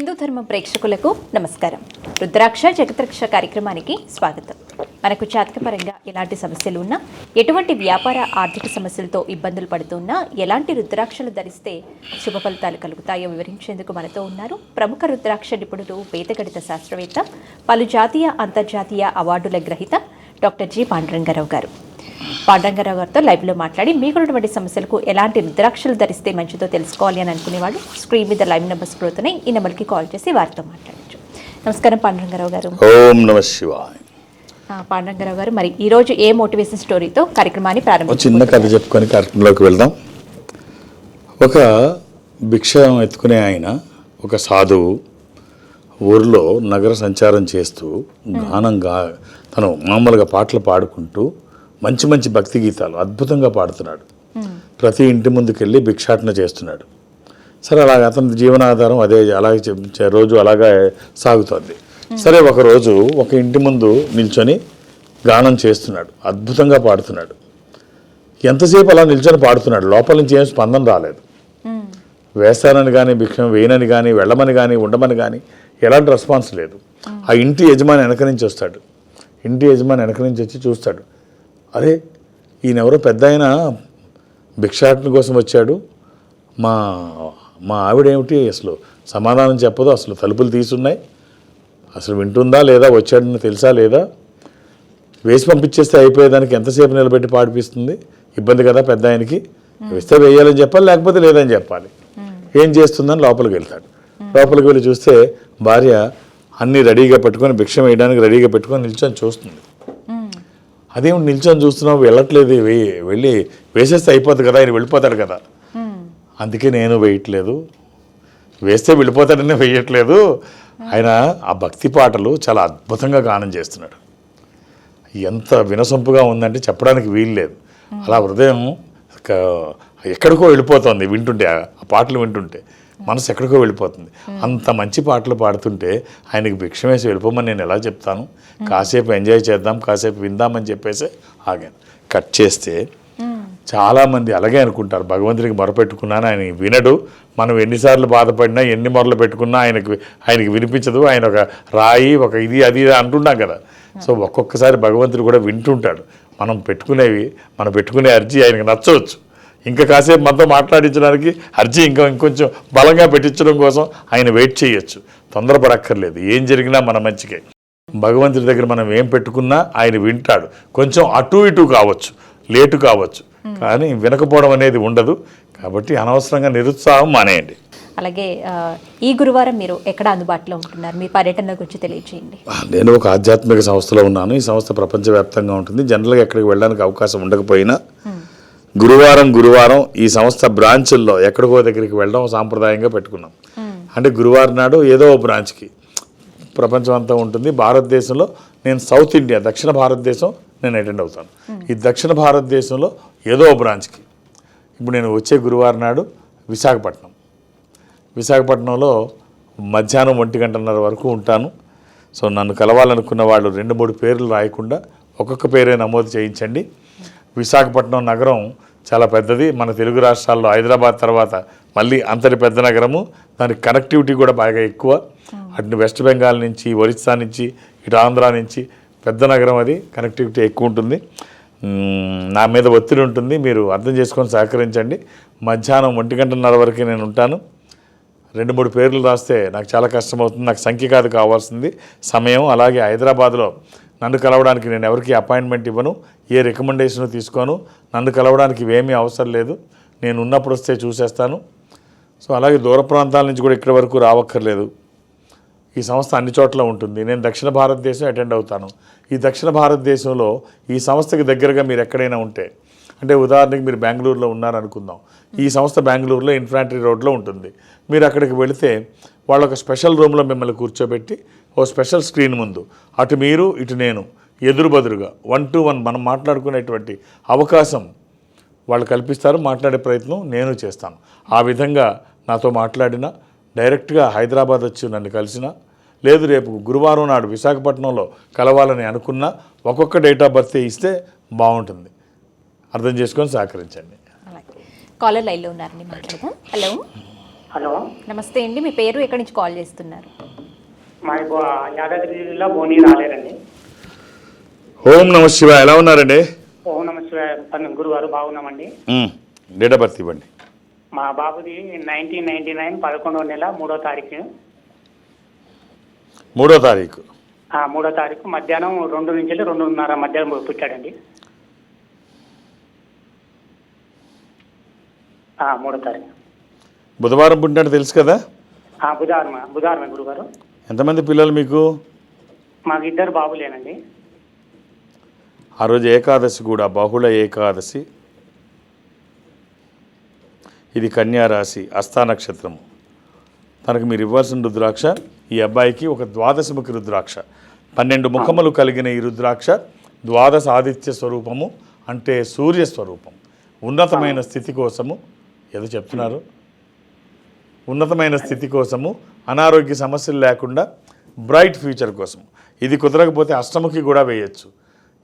హిందూ ధర్మ ప్రేక్షకులకు నమస్కారం. రుద్రాక్ష జగద్రక్ష కార్యక్రమానికి స్వాగతం. మనకు జాతకపరంగా ఎలాంటి సమస్యలు ఉన్నా ఎటువంటి వ్యాపార ఆర్థిక సమస్యలతో ఇబ్బందులు పడుతున్నా ఎలాంటి రుద్రాక్షలు ధరిస్తే శుభ ఫలితాలు కలుగుతాయో వివరించేందుకు మనతో ఉన్నారు ప్రముఖ రుద్రాక్ష నిపుణులు వేదగణిత శాస్త్రవేత్త పలు జాతీయ అంతర్జాతీయ అవార్డుల గ్రహీత డాక్టర్ జి. పాండురంగారావు గారు. పాండురంగారావు గారితో లైవ్లో మాట్లాడి మీకున్నటువంటి సమస్యలకు ఎలాంటి రుద్రాక్షలు ధరిస్తే మంచిదో తెలుసుకోవాలి అని అనుకునేవాడు స్క్రీన్ మీద లైవ్ నెంబర్స్ పోతున్నాయి ఈ నెంబర్కి కాల్ చేసి వారితో మాట్లాడచ్చు. నమస్కారం పాండురంగారావు గారు. ఓం నమ శివాయ. ఆ, పాండురంగారావు గారు మరి ఈ రోజు ఏ మోటివేషన్ స్టోరీతో కార్యక్రమాన్ని ఒక చిన్న ప్రారంభించారు కథ చెప్పుకొని కార్యక్రమంలోకి వెళ్దాం. ఒక భిక్ష ఎత్తుకునే ఆయన ఒక సాధువు ఊరిలో నగర సంచారం చేస్తూ గానంగా తను మామూలుగా పాటలు పాడుకుంటూ మంచి మంచి భక్తి గీతాలు అద్భుతంగా పాడుతున్నాడు. ప్రతి ఇంటి ముందుకెళ్ళి భిక్షాటన చేస్తున్నాడు. సరే అలాగ అతని జీవనాధారం అదే అలాగే రోజు అలాగే సాగుతోంది. సరే ఒకరోజు ఒక ఇంటి ముందు నిల్చొని గానం చేస్తున్నాడు అద్భుతంగా పాడుతున్నాడు. ఎంతసేపు అలా నిల్చొని పాడుతున్నాడు? లోపల నుంచి ఏం స్పందన రాలేదు. వేస్తానని కానీ భిక్షం వేయనని కానీ వెళ్ళమని కానీ ఉండమని కానీ ఎలాంటి రెస్పాన్స్ లేదు. ఆ ఇంటి యజమాని వెనక నుంచి వస్తాడు. ఇంటి యజమాని వెనక నుంచి వచ్చి చూస్తాడు. అరే ఈయనెవరో పెద్ద ఆయన భిక్షాటన కోసం వచ్చాడు. మా మా ఆవిడేమిటి అసలు సమాధానం చెప్పదు అసలు తలుపులు తీసున్నాయి. అసలు వింటుందా లేదా వచ్చాడని తెలుసా లేదా? వేసి పంపించేస్తే అయిపోయేదానికి ఎంతసేపు నిలబెట్టి పాడిపిస్తుంది? ఇబ్బంది కదా పెద్ద ఆయనకి. వేస్తే వేయాలని చెప్పాలి లేకపోతే లేదని చెప్పాలి. ఏం చేస్తుందని లోపలికి వెళ్తాడు. లోపలికి వెళ్ళి చూస్తే భార్య అన్నీ రెడీగా పెట్టుకొని భిక్షం వేయడానికి రెడీగా పెట్టుకొని నిల్చొని చూస్తుంది. అదేమిటి నిల్చొని చూస్తున్నావు? వెళ్ళట్లేదు వెళ్ళి వేసేస్తే అయిపోతుంది కదా ఆయన వెళ్ళిపోతాడు కదా. అందుకే నేను వేయట్లేదు. వేస్తే వెళ్ళిపోతాడనే వేయట్లేదు. ఆయన ఆ భక్తి పాటలు చాలా అద్భుతంగా గానం చేస్తున్నాడు. ఎంత వినసొంపుగా ఉందంటే చెప్పడానికి వీలు లేదు. అలా హృదయం ఎక్కడికో వెళ్ళిపోతుంది వింటుంటే ఆ పాటలు వింటుంటే. మనసు ఎక్కడికో వెళ్ళిపోతుంది. అంత మంచి పాటలు పాడుతుంటే ఆయనకి భిక్షం వేసి వెళ్ళిపోమని నేను ఎలా చెప్తాను? కాసేపు ఎంజాయ్ చేద్దాం కాసేపు విందామని చెప్పేసి ఆగాను. కట్ చేస్తే చాలామంది అలాగే అనుకుంటారు. భగవంతుడికి మొరపెట్టుకున్నాను ఆయన వినడు. మనం ఎన్నిసార్లు బాధపడినా ఎన్ని మొరలు పెట్టుకున్నా ఆయనకి ఆయనకి వినిపించదు. ఆయన ఒక రాయి ఒక ఇది అది అంటున్నాం కదా. సో ఒక్కొక్కసారి భగవంతుడు కూడా వింటుంటాడు. మనం పెట్టుకునేవి మనం పెట్టుకునే అర్జీ ఆయనకి నచ్చవచ్చు. ఇంకా కాసేపు మనతో మాట్లాడించడానికి అర్జీ ఇంకా ఇంకొంచెం బలంగా పెట్టించడం కోసం ఆయన వెయిట్ చేయొచ్చు. తొందరపడక్కర్లేదు. ఏం జరిగినా మన మంచికే. భగవంతుడి దగ్గర మనం ఏం పెట్టుకున్నా ఆయన వింటాడు. కొంచెం అటు ఇటు కావచ్చు. లేటు కావచ్చు. కానీ వినకపోవడం అనేది ఉండదు. కాబట్టి అనవసరంగా నిరుత్సాహం మానేయండి. అలాగే ఈ గురువారం మీరు ఎక్కడ అందుబాటులో ఉంటున్నారు? మీ పర్యటన గురించి తెలియజేయండి నేను ఒక ఆధ్యాత్మిక సంస్థలో ఉన్నాను. ఈ సంస్థ ప్రపంచవ్యాప్తంగా ఉంటుంది. జనరల్గా ఎక్కడికి వెళ్ళడానికి అవకాశం ఉండకపోయినా గురువారం గురువారం ఈ సంస్థ బ్రాంచుల్లో ఎక్కడికో దగ్గరికి వెళ్ళడం సాంప్రదాయంగా పెట్టుకున్నాం. అంటే గురువారం నాడు ఏదో బ్రాంచ్కి. ప్రపంచం అంతా ఉంటుంది. భారతదేశంలో నేను సౌత్ ఇండియా దక్షిణ భారతదేశం నేను అటెండ్ అవుతాను. ఈ దక్షిణ భారతదేశంలో ఏదో బ్రాంచ్కి. ఇప్పుడు నేను వచ్చే గురువారం నాడు విశాఖపట్నం. విశాఖపట్నంలో మధ్యాహ్నం ఒంటి గంటన్నర వరకు ఉంటాను. సో నన్ను కలవాలనుకున్న వాళ్ళు రెండు మూడు పేర్లు రాయకుండా ఒక్కొక్క పేరే నమోదు చేయించండి. విశాఖపట్నం నగరం చాలా పెద్దది. మన తెలుగు రాష్ట్రాల్లో హైదరాబాద్ తర్వాత మళ్ళీ అంతటి పెద్ద నగరము. దానికి కనెక్టివిటీ కూడా బాగా ఎక్కువ. అటు వెస్ట్ బెంగాల్ నుంచి ఒరిస్సా నుంచి ఇటు ఆంధ్రా నుంచి పెద్ద నగరం అది. కనెక్టివిటీ ఎక్కువ ఉంటుంది. నా మీద ఒత్తిడి ఉంటుంది. మీరు అర్థం చేసుకొని సహకరించండి. మధ్యాహ్నం ఒంటి గంటన్నర వరకు నేను ఉంటాను. రెండు మూడు పేర్లు రాస్తే నాకు చాలా కష్టమవుతుంది. నాకు సంఖ్య కాదు కావాల్సింది. సమయం. అలాగే హైదరాబాద్లో నన్ను కలవడానికి నేను ఎవరికి అపాయింట్మెంట్ ఇవ్వను. ఏ రికమెండేషన్ తీసుకోను. నన్ను కలవడానికి ఇవేమీ అవసరం లేదు. నేను ఉన్నప్పుడు వస్తే చూసేస్తాను. సో అలాగే దూర ప్రాంతాల నుంచి కూడా ఇక్కడి వరకు రావక్కర్లేదు. ఈ సంస్థ అన్ని చోట్ల ఉంటుంది. నేను దక్షిణ భారతదేశం అటెండ్ అవుతాను. ఈ దక్షిణ భారతదేశంలో ఈ సంస్థకి దగ్గరగా మీరు ఎక్కడైనా ఉంటే అంటే ఉదాహరణకి మీరు బెంగళూరులో ఉన్నారనుకుందాం. ఈ సంస్థ బెంగళూరులో ఇన్ఫాంట్రీ రోడ్లో ఉంటుంది. మీరు అక్కడికి వెళితే వాళ్ళ ఒక స్పెషల్ రూమ్లో మిమ్మల్ని కూర్చోబెట్టి ఓ స్పెషల్ స్క్రీన్ ముందు. అటు మీరు ఇటు నేను. ఎదురు బదురుగా వన్ టు వన్ మనం మాట్లాడుకునేటువంటి అవకాశం వాళ్ళు కల్పిస్తారు మాట్లాడే ప్రయత్నం నేను చేస్తాను. ఆ విధంగా నాతో మాట్లాడిన డైరెక్ట్గా హైదరాబాద్ వచ్చి నన్ను కలిసిన లేదు రేపు గురువారం నాడు విశాఖపట్నంలో కలవాలని అనుకున్నా ఒక్కొక్క డేట్ ఆఫ్ బర్త్ ఇస్తే బాగుంటుంది. అర్థం చేసుకొని సహకరించండి. కాలర్ లైన్లో ఉన్నారండి మాట్లాడదాం. హలో. హలో. నమస్తే అండి మీ పేరు ఎక్కడి నుంచి కాల్ చేస్తున్నారు? బో- యాదాద్రి జిల్లా బోని రాలేరండి. ఓం నమ శివ ఎలా ఉన్నారండి? ఓం నమ శివాయ. పన్ను గురుగారు బాగున్నామండి. డేట్ ఆఫ్ బర్త్ ఇవ్వండి. మా బాబుది నైన్టీన్ నైన్టీ నైన్ పదకొండవ నెల మూడో తారీఖు. మూడో తారీఖు. మూడో తారీఖు మధ్యాహ్నం రెండు నుంచి రెండున్నర మధ్యాహ్నం పుట్టాడండి. మూడో తారీఖు. బుధవారం పుట్టినట్టు తెలుసు కదా? బుధవారం బుధవారమే గురుగారు. ఎంతమంది పిల్లలు మీకు? మాకు ఇద్దరు బాబులేనండి. ఆ రోజు ఏకాదశి కూడా బహుళ ఏకాదశి. ఇది కన్యారాశి అస్థా నక్షత్రము. తనకు మీరు ఇవ్వాల్సిన రుద్రాక్ష ఈ అబ్బాయికి ఒక ద్వాదశముఖి రుద్రాక్ష. పన్నెండు ముఖములు కలిగిన ఈ రుద్రాక్ష ద్వాదశ ఆదిత్య స్వరూపము అంటే సూర్య స్వరూపం. ఉన్నతమైన స్థితి కోసము ఏదో చెప్తున్నారు? ఉన్నతమైన స్థితి కోసము అనారోగ్య సమస్యలు లేకుండా బ్రైట్ ఫ్యూచర్ కోసం ఇది కుదరకపోతే అష్టముఖి కూడా వేయచ్చు.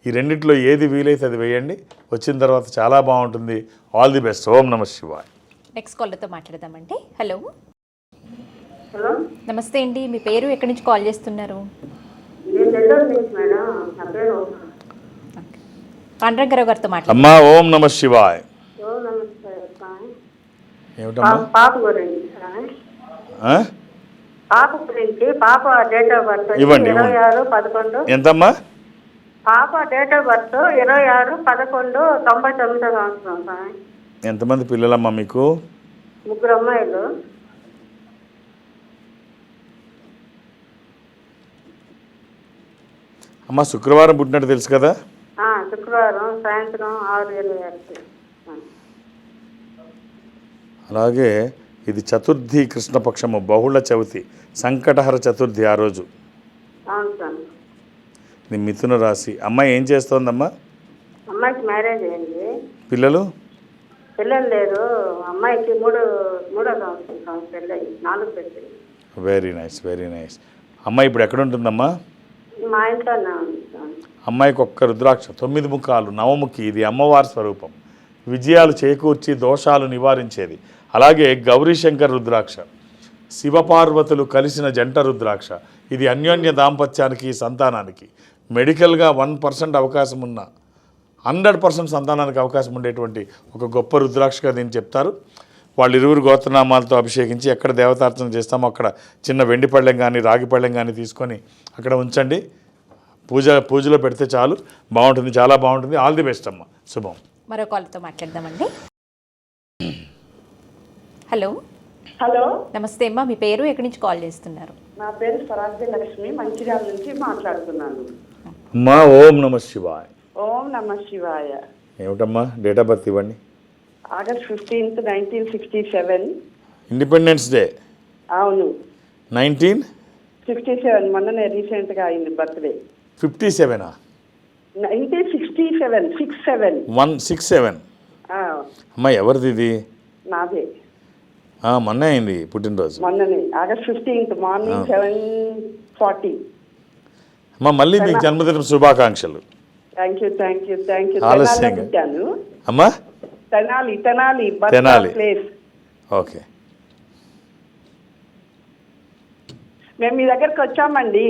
ఈ రెండిట్లో ఏది వీలైతే అది వేయండి. వచ్చిన తర్వాత చాలా బాగుంటుంది. ఆల్ ది బెస్ట్ ఓం నమ శివాయ్. నెక్స్ట్ కాలర్తో మాట్లాడదామండి. హలో హలో నమస్తే అండి. మీ పేరు ఎక్కడి నుంచి కాల్ చేస్తున్నారు? పాండ్రంగరావు గారితో మాట్లాడు అమ్మా ఓం నమ శివాయ్. ఇవ్వండి, ఎంతమ్మా? పాప డేట్ ఆఫ్ బర్త్ ఇరవై ఆరు పదకొండు తొంభై తొమ్మిదో సంవత్సరం స్వామి. ఎంతమంది పిల్లలమ్మా మీకు? ముగ్గురు అమ్మాయిలు. అమ్మా శుక్రవారం పుట్టినట్టు తెలుసు కదా? ఆ, శుక్రవారం సాయంత్రం ఆరు ఇరవై ఆరుకి. అలాగే ఇది చతుర్థి కృష్ణపక్షము బహుళ చవితి సంకటహర చతుర్థి ఆ రోజు. అవును స్వామి. ఇది మిథున రాశి. అమ్మాయి ఏం చేస్తోందమ్మా? అమ్మాయికి మ్యారేజ్ అయింది. పిల్లలు? పిల్లలు లేరు. అమ్మాయికి మూడు మూడో సంవత్సరం నాలుగు పెళ్ళి వెరీ నైస్ వెరీ నైస్ అమ్మాయి ఇప్పుడు ఎక్కడ ఉంటుందమ్మా? మా ఇంట్లోనే ఉంది స్వామి అమ్మాయికి ఒక్క రుద్రాక్ష తొమ్మిది ముఖాలు నవముఖి ఇది అమ్మవారి స్వరూపం. విజయాలు చేకూర్చి దోషాలు నివారించేది. అలాగే గౌరీశంకర్ రుద్రాక్ష శివపార్వతులు కలిసిన జంట రుద్రాక్ష. ఇది అన్యోన్య దాంపత్యానికి సంతానానికి. మెడికల్గా వన్ పర్సెంట్ అవకాశం ఉన్న హండ్రెడ్ పర్సెంట్ సంతానానికి అవకాశం ఉండేటువంటి ఒక గొప్ప రుద్రాక్షగా దీన్ని చెప్తారు. వాళ్ళు ఇరువురు గోత్రనామాలతో అభిషేకించి ఎక్కడ దేవతార్చన చేస్తామో అక్కడ చిన్న వెండి పళ్ళెం కానీ రాగి పళ్ళెం కానీ తీసుకొని అక్కడ ఉంచండి. పూజ పూజలో పెడితే చాలు. బాగుంటుంది చాలా బాగుంటుంది. ఆల్ ది బెస్ట్ అమ్మ. శుభం. మరో కాలర్తో మాట్లాడదామండి. హలో. హలో. నమస్తే అమ్మా. మీ పేరు ఎక్కడి నుంచి కాల్ చేస్తున్నారు? నా పేరు స్వరాజ్య లక్ష్మి. మంచిర్యాల నుంచి మాట్లాడుతున్నాను. అమ్మా ఓం నమ శివాయ్. ఓం నమ శివాయ. ఏమిటమ్మా? డేట్ ఆఫ్ బర్త్ ఇవ్వండి. August fifteenth nineteen sixty seven. Independence Day అవును. నైన్టీన్? సిక్స్టీ సెవెన్ మొన్ననే రీసెంట్గా అయింది birthday. Fifty సెవెనా? Nineteen sixty seven six seven. One six seven. అమ్మా ఎవరిది ఇది? నాదే. మొన్న అయింది పుట్టినరోజు. మొన్ననే August fifteenth morning seven forty. అమ్మా మళ్ళీ మీకు జన్మదిన శుభాకాంక్షలు. Thank you thank you thank you ఆలస్యంగా. అమ్మా? తెనాలి తెనాలి ఓకే. మేము మీ దగ్గరకు వచ్చామండి.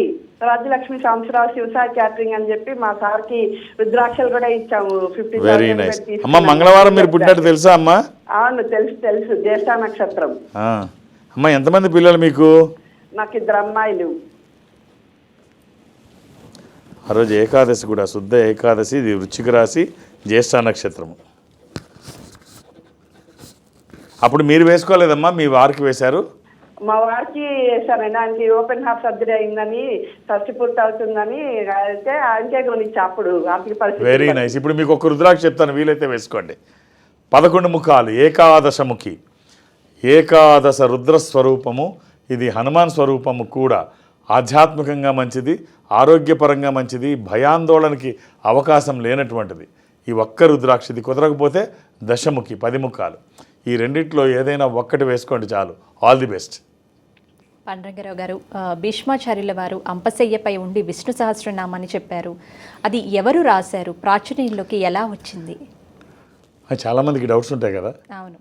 రాజ్యలక్ష్మి సంవత్సరాలు శివసాయి క్యాటరింగ్ అని చెప్పి మా సార్కి రుద్రాక్షలు కూడా ఇచ్చాము. ఫిఫ్టీ వెరీ నైస్ అమ్మా మంగళవారం మీరు పుట్టినట్టు తెలుసా అమ్మా? అవును తెలుసు తెలుసు. జ్యేష్ఠ నక్షత్రం. అమ్మా ఎంతమంది పిల్లలు మీకు? నాకు ఇద్దరు అమ్మాయిలు. ఆ రోజు ఏకాదశి కూడా శుద్ధ ఏకాదశి ఇది వృచ్చిక రాశి జ్యేష్ఠ నక్షత్రము. అప్పుడు మీరు వేసుకోలేదమ్మా మీ వారికి వేశారు? మా వారికి వేసానండి ఆయనకి ఓపెన్ హార్ట్ సర్జరీ అయిందని షష్టి పూర్తి అవుతుందని అయితే ఆయనకే కొనిచ్చా అప్పుడు ఆర్థిక పరిస్థితి వెరీ నైస్ ఇప్పుడు మీకు ఒక రుద్రాక్ష చెప్తాను వీలైతే వేసుకోండి. పదకొండు ముఖాలు ఏకాదశముఖి. ఏకాదశ రుద్ర స్వరూపము ఇది హనుమాన్ స్వరూపము కూడా ఆధ్యాత్మికంగా మంచిది. ఆరోగ్యపరంగా మంచిది భయాందోళనకి అవకాశం లేనటువంటిది. ఈ ఒక్క రుద్రాక్ష ఇది కుదరకపోతే దశముఖి పది ముఖాలు ఈ రెండిట్లో ఏదైనా ఒక్కటి వేసుకోండి చాలు. ఆల్ ది బెస్ట్ పాండ్రంగరావు గారు భీష్మాచార్యుల వారు అంపశయ్యపై ఉండి విష్ణు సహస్రనామాన్ని చెప్పారు. అది ఎవరు రాశారు? ప్రాచుర్యంలోకి ఎలా వచ్చింది? చాలామందికి డౌట్స్ ఉంటాయి కదా. అవును.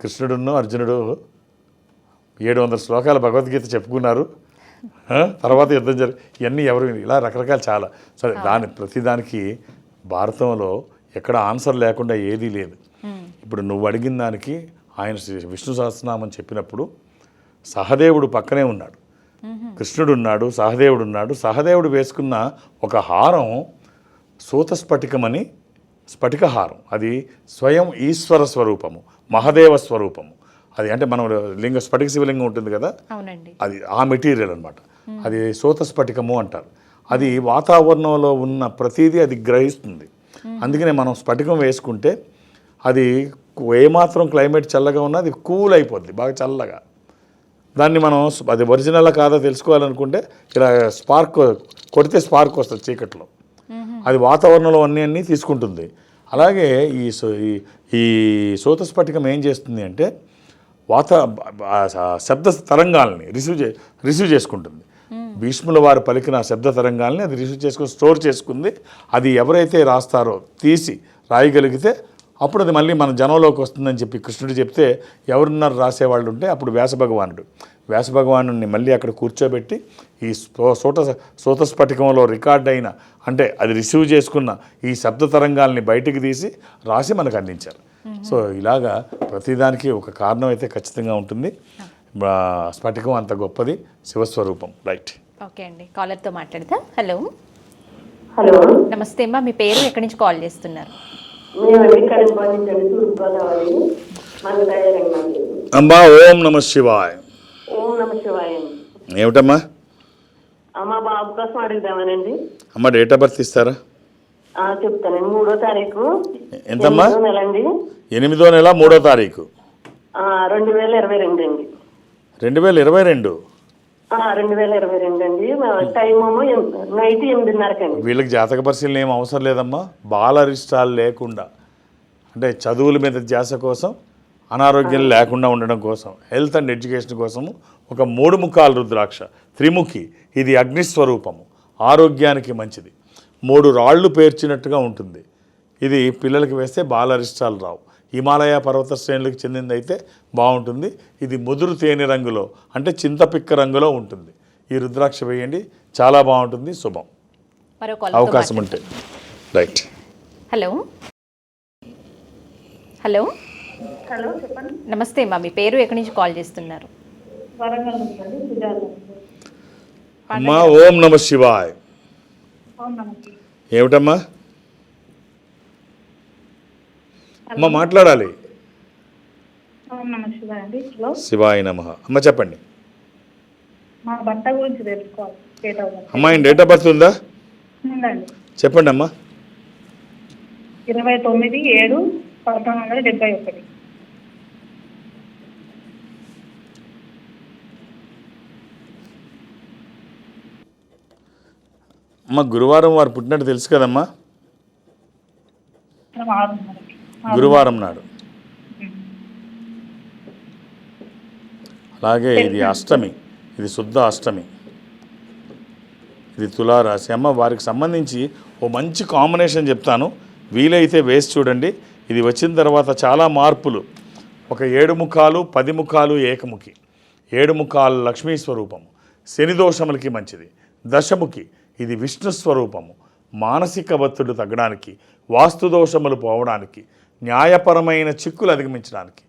కృష్ణుడును అర్జునుడు ఏడు వందల శ్లోకాల భగవద్గీత చెప్పుకున్నారు. తర్వాత యుద్ధం జరి ఇవన్నీ ఎవరు ఇలా రకరకాలు చాలా. సరే దాని ప్రతిదానికి భారతంలో ఎక్కడ ఆన్సర్ లేకుండా ఏదీ లేదు. ఇప్పుడు నువ్వు అడిగిన దానికి ఆయన శ్రీ- విష్ణు సహస్రనామం చెప్పినప్పుడు సహదేవుడు పక్కనే ఉన్నాడు. కృష్ణుడు ఉన్నాడు సహదేవుడు ఉన్నాడు సహదేవుడు వేసుకున్న ఒక హారం సూత స్ఫటికమని స్ఫటికహారం అది స్వయం ఈశ్వర స్వరూపము మహదేవ స్వరూపము. అది అంటే మనం లింగ స్ఫటిక శివలింగం ఉంటుంది కదా? అవునండి. అది ఆ మెటీరియల్ అనమాట అది సూత స్ఫటికము అంటారు. అది వాతావరణంలో ఉన్న ప్రతిదీ అది గ్రహిస్తుంది. అందుకనే మనం స్ఫటికం వేసుకుంటే అది ఏమాత్రం క్లైమేట్ చల్లగా ఉన్నా అది కూల్ అయిపోద్ది బాగా చల్లగా. దాన్ని మనం అది ఒరిజినల్ కాదో తెలుసుకోవాలనుకుంటే ఇలా స్పార్క్ కొడితే స్పార్క్ వస్తుంది చీకట్లో. అది వాతావరణంలో అన్నీ అన్నీ తీసుకుంటుంది. అలాగే ఈ సో- ఈ ఈ సూత స్ఫటికం ఏం చేస్తుంది అంటే వాత శబ్ద తరంగాల్ని రిసీవ్ చే రిసీవ్ చేసుకుంటుంది. భీష్ముల వారు పలికిన ఆ శబ్ద తరంగాల్ని అది రిసీవ్ చేసుకుని స్టోర్ చేసుకుంది. అది ఎవరైతే రాస్తారో తీసి రాయగలిగితే అప్పుడు అది మళ్ళీ మన జనంలోకి వస్తుందని చెప్పి కృష్ణుడు చెప్తే ఎవరున్నారు రాసేవాళ్ళు ఉంటే అప్పుడు వ్యాసభగవానుడు భగవానుడు. వ్యాస భగవానుడిని మళ్ళీ అక్కడ కూర్చోబెట్టి ఈ సూట సూత స్ఫటికంలో రికార్డ్ అయిన అంటే అది రిసీవ్ చేసుకున్న ఈ శబ్ద తరంగాల్ని బయటికి తీసి రాసి మనకు అందించారు. సో ఇలాగా ప్రతిదానికి ఒక కారణం అయితే ఖచ్చితంగా ఉంటుంది. స్ఫటికం అంత గొప్పది. శివస్వరూపం. రైట్ ఓకే అండి. కాలర్తో మాట్లాడతా హలో. హలో. నమస్తే అమ్మా. మీ పేరు ఎక్కడి నుంచి కాల్ చేస్తున్నారు? అమ్మా ఓం నమ శివాయ్. ఓం నమ శివాయ. ఏమిటమ్మా? అమ్మ బాబు కోసం అడుగుదామనండి. అమ్మ డేట్ ఆఫ్ బర్త్ ఇస్తారా? చెప్తానండి మూడో తారీఖు. ఎంతమ్మా? ఎనిమిదో నెల అండి. ఎనిమిదో నెల మూడో తారీఖు. రెండు వేల ఇరవై రెండు అండి. రెండు వేల ఇరవై రెండు? వేల ఇరవై రెండు అండి. మా టైం నైట్ ఎనిమిదిన్నరకండి వీళ్ళకి జాతక పరిశీలన ఏం అవసరం లేదమ్మా. బాలరిష్టాలు లేకుండా అంటే చదువుల మీద ధ్యాస కోసం అనారోగ్యం లేకుండా ఉండడం కోసం హెల్త్ అండ్ ఎడ్యుకేషన్ కోసము ఒక మూడు ముఖాల రుద్రాక్ష. త్రిముఖి ఇది అగ్నిస్వరూపము ఆరోగ్యానికి మంచిది. మూడు రాళ్ళు పేర్చినట్టుగా ఉంటుంది. ఇది పిల్లలకి వేస్తే బాలరిష్టాలు రావు. హిమాలయ పర్వత శ్రేణులకు చెందింది అయితే బాగుంటుంది. ఇది ముదురు తేనె రంగులో అంటే చింతపిక్క రంగులో ఉంటుంది. ఈ రుద్రాక్ష వేయండి. చాలా బాగుంటుంది. శుభం. అవకాశం. ఉంటే. Right hello. హలో. హలో చెప్పండి. నమస్తే అమ్మా మీ పేరు ఎక్కడి నుంచి కాల్ చేస్తున్నారు వరంగల్ నుంచి అండి సుజాత అమ్మా ఓం నమ శివాయ్. ఏమిటమ్మా? అమ్మ మాట్లాడాలి. శివాయ నమ. అమ్మ చెప్పండి. తెలుసుకోవాలి డేట్ ఆఫ్ బర్త్ ఉందా? చెప్పండి అమ్మా ఇరవై తొమ్మిది ఏడు పంతొమ్మిది వందల డెబ్బై ఒకటి. అమ్మ గురువారం వారు పుట్టినట్టు తెలుసు కదమ్మా? గురువారం నాడు. అలాగే ఇది అష్టమి ఇది శుద్ధ అష్టమి. ఇది తులారాశి. అమ్మ వారికి సంబంధించి ఓ మంచి కాంబినేషన్ చెప్తాను. వీలైతే వేసి చూడండి. ఇది వచ్చిన తర్వాత చాలా మార్పులు. ఒక ఏడు ముఖాలు పది ముఖాలు ఏకముఖి. ఏడు ముఖాలు లక్ష్మీ స్వరూపము. శని దోషములకి మంచిది. దశముఖి. ఇది విష్ణు స్వరూపము. మానసిక ఒత్తిడి తగ్గడానికి వాస్తు దోషములు పోవడానికి న్యాయపరమైన చిక్కులు అధిగమించడానికి.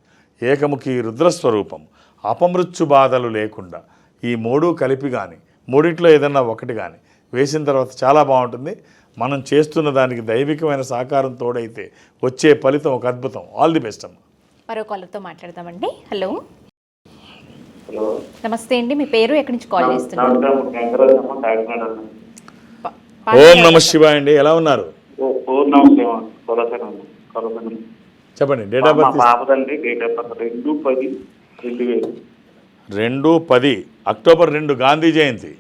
ఏకముఖి రుద్రస్వరూపం అపమృత్యు బాధలు లేకుండా ఈ మూడు కలిపి కానీ మూడిట్లో ఏదన్నా ఒకటి కానీ వేసిన తర్వాత చాలా బాగుంటుంది. మనం చేస్తున్న దానికి దైవికమైన సహకారం తోడైతే వచ్చే ఫలితం ఒక అద్భుతం. ఆల్ ది బెస్ట్ అమ్మ. మరో కాలర్తో మాట్లాడదామండి. హలో. హలో. నమస్తే అండి. మీ పేరు ఎక్కడి నుంచి కాల్ చేస్తున్నారు నమస్కారం వెంకటరాజు అమ్మ కాకినాడ ప- ఓం నమ శివాయ అండి. ఎలా ఉన్నారు? ఓ చెప్పండి డేట్ ఆఫ్ బర్త్ పాపదండి డేట్ ఆఫ్ బర్త్ రెండు పది రెండు వేలు. రెండు పది అక్టోబర్ రెండు గాంధీ జయంతి.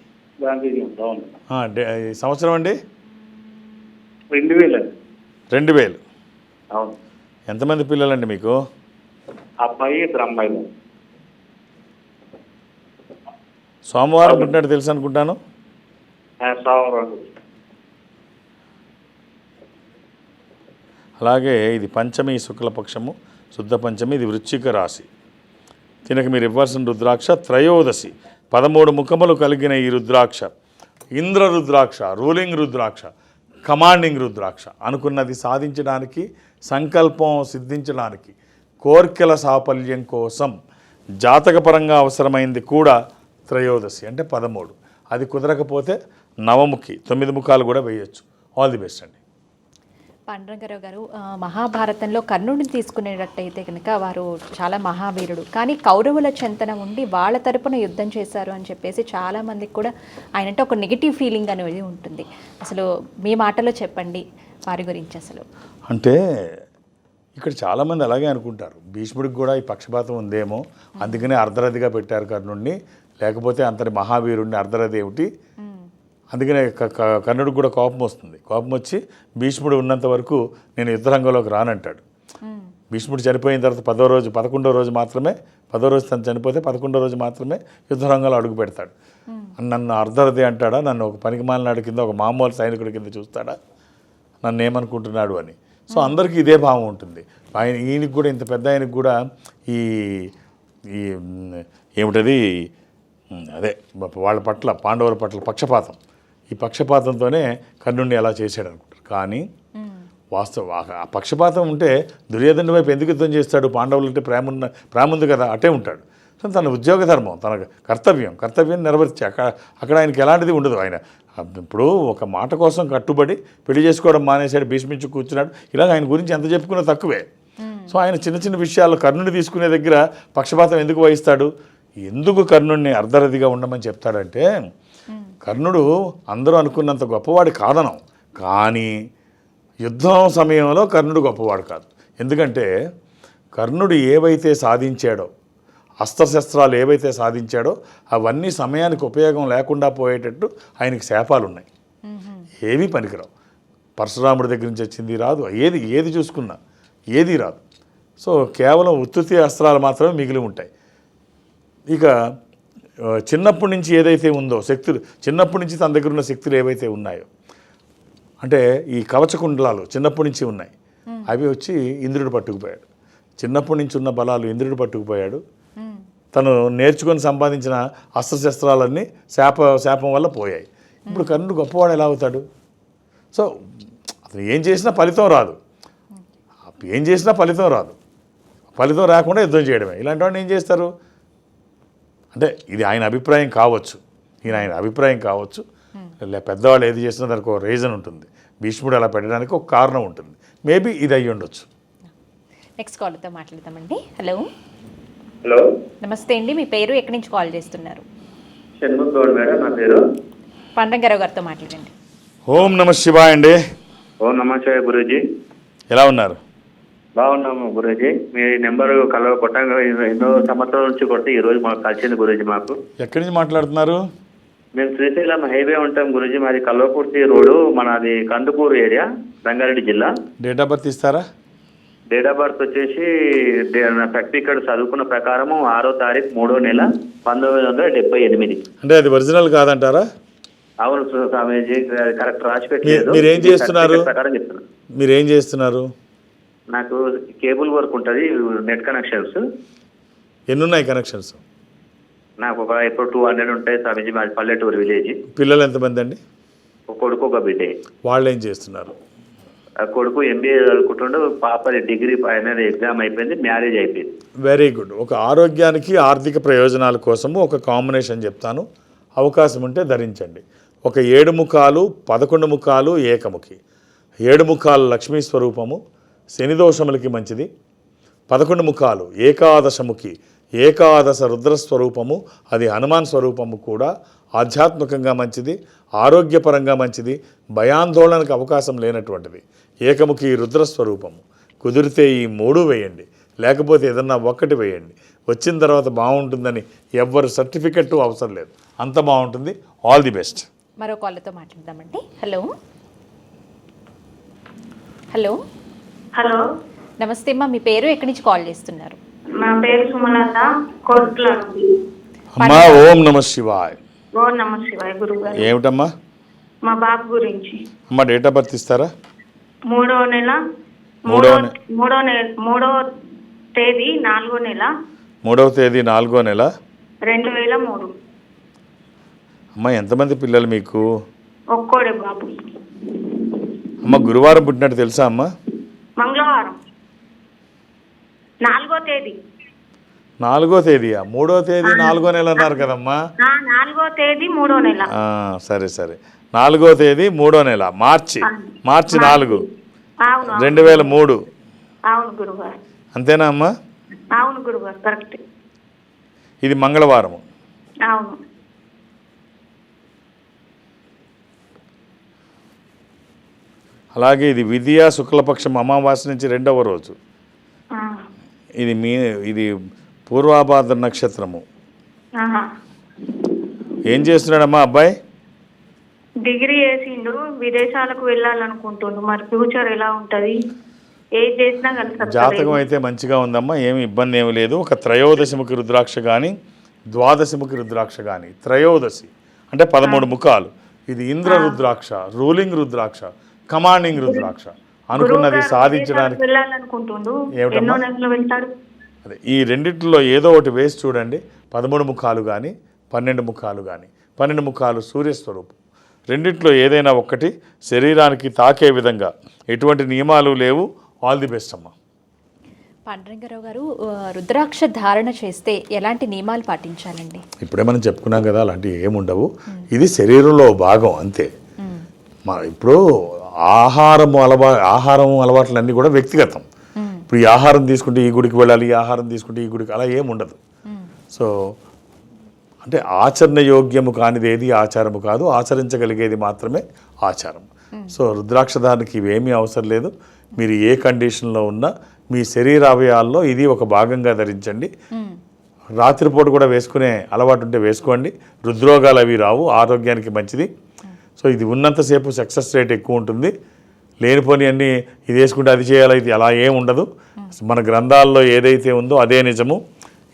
అవును. ఈ సంవత్సరం అండి? రెండు వేలు రెండు వేలు. అవును. ఎంతమంది పిల్లలండి మీకు? అబ్బాయి ఇద్దరు అమ్మాయిలు. సోమవారం పుట్టినట్టు తెలుసు అనుకుంటాను. ఆ, సోమవారం. అలాగే ఇది పంచమి శుక్లపక్షము శుద్ధ పంచమి ఇది వృశ్చిక రాశి. తినక మీరు ఇవ్వాల్సిన రుద్రాక్ష త్రయోదశి పదమూడు ముఖములు కలిగిన ఈ రుద్రాక్ష ఇంద్ర రుద్రాక్ష రూలింగ్ రుద్రాక్ష కమాండింగ్ రుద్రాక్ష అనుకున్నది సాధించడానికి సంకల్పం సిద్ధించడానికి కోర్కెల సాఫల్యం కోసం జాతకపరంగా అవసరమైంది కూడా త్రయోదశి అంటే పదమూడు. అది కుదరకపోతే నవముఖి తొమ్మిది ముఖాలు కూడా వేయచ్చు. ఆల్ ది బెస్ట్ అండి. పాండురంగారావు గారు మహాభారతంలో కర్ణుడిని తీసుకునేటట్టయితే కనుక వారు చాలా మహావీరుడు. కానీ కౌరవుల చెంతన ఉండి వాళ్ళ తరపున యుద్ధం చేశారు అని చెప్పేసి చాలా మందికి కూడా ఆయన అంటే ఒక నెగిటివ్ ఫీలింగ్ అనేది ఉంటుంది. అసలు మీ మాటలో చెప్పండి వారి గురించి అసలు. అంటే ఇక్కడ చాలామంది అలాగే అనుకుంటారు. భీష్ముడికి కూడా ఈ పక్షపాతం ఉందేమో అందుకనే అర్ధరథిగా పెట్టారు కర్ణుడిని. లేకపోతే అంతటి మహావీరుడిని అర్ధరథి ఏమిటి? అందుకనే కర్ణుడికి కూడా కోపం వస్తుంది. కోపం వచ్చి భీష్ముడు ఉన్నంత వరకు నేను యుద్ధరంగంలోకి రానంటాడు. భీష్ముడు చనిపోయిన తర్వాత పదో రోజు పదకొండో రోజు మాత్రమే పదో రోజు తను చనిపోతే పదకొండో రోజు మాత్రమే యుద్ధరంగంలో అడుగు పెడతాడు. నన్ను అర్ధరథి అంటాడా? నన్ను ఒక పనికి మాలినాడు కింద ఒక మామూలు సైనికుడి కింద చూస్తాడా? నన్ను ఏమనుకుంటున్నాడు అని. సో అందరికీ ఇదే భావం ఉంటుంది. ఆయన ఈయనకి కూడా ఇంత పెద్ద ఆయనకి కూడా ఈ ఈ ఏమిటది? అదే వాళ్ళ పట్ల పాండవుల పట్ల పక్షపాతం. ఈ పక్షపాతంతోనే కర్ణుడిని ఎలా చేశాడు అనుకుంటారు కానీ వాస్తవ ఆ- పక్షపాతం ఉంటే దుర్యోధను వైపు ఎందుకు యుద్ధం చేస్తాడు? పాండవులు అంటే ప్రేమ ఉన్న ప్రేమ ఉంది కదా అటే ఉంటాడు. సో తన ఉద్యోగ ధర్మం తన కర్తవ్యం కర్తవ్యం నెరవేర్చి అక్కడ అక్కడ ఆయనకి ఎలాంటిది ఉండదు. ఆయన ఇప్పుడు ఒక మాట కోసం కట్టుబడి పెళ్ళి చేసుకోవడం మానేశాడు భీష్మించి కూర్చున్నాడు. ఇలాగ ఆయన గురించి ఎంత చెప్పుకున్నా తక్కువే. సో ఆయన చిన్న చిన్న విషయాలు కర్ణుని తీసుకునే దగ్గర పక్షపాతం ఎందుకు వహిస్తాడు? ఎందుకు కర్ణుడిని అర్ధరథిగా ఉండమని చెప్తాడంటే కర్ణుడు అందరూ అనుకున్నంత గొప్పవాడు కాదనం. కానీ యుద్ధం సమయంలో కర్ణుడు గొప్పవాడు కాదు. ఎందుకంటే కర్ణుడు ఏవైతే సాధించాడో అస్త్రశస్త్రాలు ఏవైతే సాధించాడో అవన్నీ సమయానికి ఉపయోగం లేకుండా పోయేటట్టు ఆయనకి శాపాలు ఉన్నాయి ఏమీ పనికిరావు. పరశురాముడి దగ్గర నుంచి వచ్చింది రాదు. ఏది ఏది చూసుకున్నా ఏది రాదు. సో కేవలం ఉత్తుతి అస్త్రాలు మాత్రమే మిగిలి ఉంటాయి. ఇక చిన్నప్పటి నుంచి ఏదైతే ఉందో శక్తులు చిన్నప్పటి నుంచి తన దగ్గర ఉన్న శక్తులు ఏవైతే ఉన్నాయో అంటే ఈ కవచకుండలాలు చిన్నప్పటి నుంచి ఉన్నాయి. అవి వచ్చి ఇంద్రుడు పట్టుకుపోయాడు. చిన్నప్పటి నుంచి ఉన్న బలాలు ఇంద్రుడు పట్టుకుపోయాడు. తను నేర్చుకొని సంపాదించిన అస్త్రశస్త్రాలన్నీ శాప శాపం వల్ల పోయాయి. ఇప్పుడు కర్ణుడు గొప్పవాడు ఎలా అవుతాడు? సో అతను ఏం చేసినా ఫలితం రాదు. ఏం చేసినా ఫలితం రాదు. ఫలితం రాకుండా యుద్ధం చేయడమే. ఇలాంటి వాడిని ఏం చేస్తారు? అంటే ఇది ఆయన అభిప్రాయం కావచ్చు. ఈయన ఆయన అభిప్రాయం కావచ్చు. లే పెద్దవాళ్ళు ఏది చేసినా దానికి ఒక రీజన్ ఉంటుంది. భీష్ముడు అలా పెట్టడానికి ఒక కారణం ఉంటుంది. మేబీ ఇది అయ్యి ఉండొచ్చు. నెక్స్ట్ కాల్తో మాట్లాడదామండి. హలో హలో నమస్తే అండి. మీ పేరు ఎక్కడి నుంచి కాల్ చేస్తున్నారు? మేడం నా పేరు. పాండురంగారావు గారితో మాట్లాడండి. ఓం నమ శివాయ అండి. ఓ నమస్తే గురూజీ. ఎలా ఉన్నారు? బాగున్నాము గురూజీ. మీ నెంబర్ కలవ కొట్టంగా ఎన్నో సంవత్సరాల నుంచి కొట్టి ఈ రోజు మాకు కలిసింది గురూజీ మాకు. ఎక్కడి నుంచి మాట్లాడుతున్నారు? మేము శ్రీశైలం హైవే ఉంటాం గురూజీ. మాది కల్వకుర్తి రోడ్డు మనది కందుకూరు ఏరియా రంగారెడ్డి జిల్లా. డేట్ ఆఫ్ బర్త్ ఇస్తారా? డేట్ ఆఫ్ బర్త్ వచ్చేసి సర్టిఫికేట్ చదువుకున్న ప్రకారము ఆరో తారీఖు మూడో నెల పంతొమ్మిది వందల డెబ్బై ఎనిమిది. అంటే అది ఒరిజినల్ కాదంటారా? అవును స్వామీజీ కరెక్ట్ రాసి మీ- పెట్టలేదు మీరేం ఈ చేస్తున్నారు? ప్రకారం చెప్తున్నా. మీరు ఏం చేస్తున్నారు? నాకు కేబుల్ వర్క్ ఉంటుంది నెట్ కనెక్షన్స్. ఎన్ని ఉన్నాయి కనెక్షన్స్? నాకు ఒక ఇప్పుడు టూ హండ్రెడ్ ఉంటాయి స్వామీజీ మాది పల్లెటూరు విలేజ్. పిల్లలు ఎంతమంది అండి? ఒక కొడుకు ఒక బిడ్డే. వాళ్ళు ఏం చేస్తున్నారు? ఆ కొడుకు ఎంబీఏ చదువుకుంటుండు పాపది డిగ్రీ అనేది ఎగ్జామ్ అయిపోయింది మ్యారేజ్ అయిపోయింది. Very good. ఒక ఆరోగ్యానికి ఆర్థిక ప్రయోజనాల కోసము ఒక కాంబినేషన్ చెప్తాను. అవకాశం ఉంటే ధరించండి. ఒక ఏడు ముఖాలు పదకొండు ముఖాలు ఏకముఖి. ఏడు ముఖాలు లక్ష్మీ స్వరూపము శని దోషములకి మంచిది. పదకొండు ముఖాలు ఏకాదశముఖి ఏకాదశ రుద్ర స్వరూపము అది హనుమాన్ స్వరూపము కూడా ఆధ్యాత్మికంగా మంచిది ఆరోగ్యపరంగా మంచిది భయాందోళనకు అవకాశం లేనటువంటిది. ఏకముఖి రుద్ర స్వరూపము కుదిరితే ఈ మూడు వేయండి. లేకపోతే ఏదన్నా ఒక్కటి వేయండి. వచ్చిన తర్వాత బాగుంటుందని ఎవ్వరు సర్టిఫికెట్ అవసరం లేదు. అంత బాగుంటుంది. ఆల్ ది బెస్ట్ మరో కాళ్ళతో మాట్లాడదామండి. హలో. హలో. హలో. నమస్తే అమ్మా మీ పేరు? ఎక్కడి నుంచి కాల్ చేస్తున్నారు? నా పేరు సుమలత కోట్ల నుండి. అమ్మా ఓం నమ శివాయ్. ఓ నమ శివాయ గురువు గారు ఏమిటమ్మా? మా బాబు గురించి. అమ్మ డేట్ ఆఫ్ బర్త్ ఇస్తారా? మూడో నెల మూడో మూడో నె- మూడో నెల మూడో తేదీ నాలుగో నెల. మూడవ తేదీ నాలుగో నెల? రెండు వేల మూడు. అమ్మ ఎంతమంది పిల్లలు మీకు? ఒక్కోడే బాబు. అమ్మ గురువారం పుట్టినట్టు తెలుసా అమ్మ? మంగళవారం. నాలుగో తేదీ. నాలుగో తేదీయా? మూడో తేదీ నాలుగో నెల అన్నారు కదమ్మా. నాలుగో తేదీ మూడో నెల. సరే సరే. నాలుగో తేదీ మూడో నెల. మార్చి. మార్చి నాలుగు. రెండు వేల మూడు. అంతేనా అమ్మా? ఇది మంగళవారం అవును. అలాగే ఇది విద్యా శుక్లపక్షం అమావాస్య నుంచి రెండవ రోజు. ఇది మీ ఇది పూర్వాభాద్ర నక్షత్రము. ఏం చేస్తున్నాడమ్మా అబ్బాయి? డిగ్రీ చేసిండు విదేశాలకు వెళ్ళాలనుకుంటుండు. మరి ఫ్యూచర్ ఎలా ఉంటది? ఏది చేసినా కలిసి జాతకం అయితే మంచిగా ఉందమ్మా ఏమి ఇబ్బంది ఏమి లేదు. ఒక త్రయోదశిముఖి రుద్రాక్ష కానీ ద్వాదశిముఖి రుద్రాక్ష కానీ త్రయోదశి అంటే పదమూడు ముఖాలు. ఇది ఇంద్ర రుద్రాక్ష రూలింగ్ రుద్రాక్ష కమాండింగ్ రుద్రాక్ష. అనుకున్నది సాధించడానికి అదే ఈ రెండిట్లో ఏదో ఒకటి వేసి చూడండి. పదమూడు ముఖాలు కానీ పన్నెండు ముఖాలు కానీ పన్నెండు ముఖాలు సూర్యస్వరూపం. రెండిట్లో ఏదైనా ఒక్కటి శరీరానికి తాకే విధంగా ఎటువంటి నియమాలు లేవు. ఆల్ ది బెస్ట్ అమ్మా. పాండురంగారావు గారు రుద్రాక్ష ధారణ చేస్తే ఎలాంటి నియమాలు పాటించాలండి? ఇప్పుడే మనం చెప్పుకున్నాం కదా అలాంటివి ఏముండవు. ఇది శరీరంలో భాగం అంతే. మా ఇప్పుడు ఆహారం అలవా ఆహారం అలవాట్లు అన్నీ కూడా వ్యక్తిగతం. ఇప్పుడు ఈ ఆహారం తీసుకుంటే ఈ గుడికి వెళ్ళాలి ఈ ఆహారం తీసుకుంటే ఈ గుడికి అలా ఏం ఉండదు. సో అంటే ఆచరణ యోగ్యము కానిది ఏది ఆచారము కాదు ఆచరించగలిగేది మాత్రమే ఆచారం. సో రుద్రాక్షదానికి ఇవేమీ అవసరం లేదు. మీరు ఏ కండిషన్లో ఉన్నా మీ శరీరావయాల్లో ఇది ఒక భాగంగా ధరించండి. రాత్రిపూట కూడా వేసుకునే అలవాటు ఉంటే వేసుకోండి. హృద్రోగాలు అవి రావు ఆరోగ్యానికి మంచిది. సో ఇది ఉన్నంతసేపు సక్సెస్ రేట్ ఎక్కువ ఉంటుంది. లేనిపోని అన్ని ఇది వేసుకుంటే అది చేయాలి ఇది అలా ఏం ఉండదు. మన గ్రంథాల్లో ఏదైతే ఉందో అదే నిజము.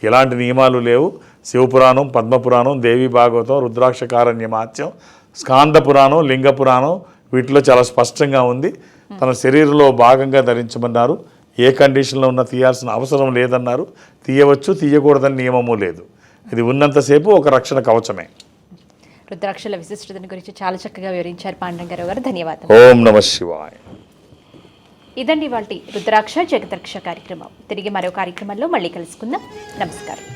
ఎలాంటి నియమాలు లేవు. శివపురాణం పద్మపురాణం దేవి భాగవతం రుద్రాక్షకారణ్యమాత్యం స్కాంద పురాణం లింగ పురాణం వీటిలో చాలా స్పష్టంగా ఉంది. తన శరీరంలో భాగంగా ధరించమన్నారు. ఏ కండిషన్లో ఉన్నా తీయాల్సిన అవసరం లేదన్నారు. తీయవచ్చు తీయకూడదని నియమము లేదు. ఇది ఉన్నంతసేపు ఒక రక్షణ కవచమే. రుద్రాక్షల విశిష్టతను గురించి చాలా చక్కగా వివరించారు పాండురంగారావు గారు. ధన్యవాదాలు ఓం నమ శివాయ. ఇదండి వాటి రుద్రాక్ష జగద్రక్ష కార్యక్రమం. తిరిగి మరో కార్యక్రమంలో మళ్ళీ కలుసుకుందాం. నమస్కారం.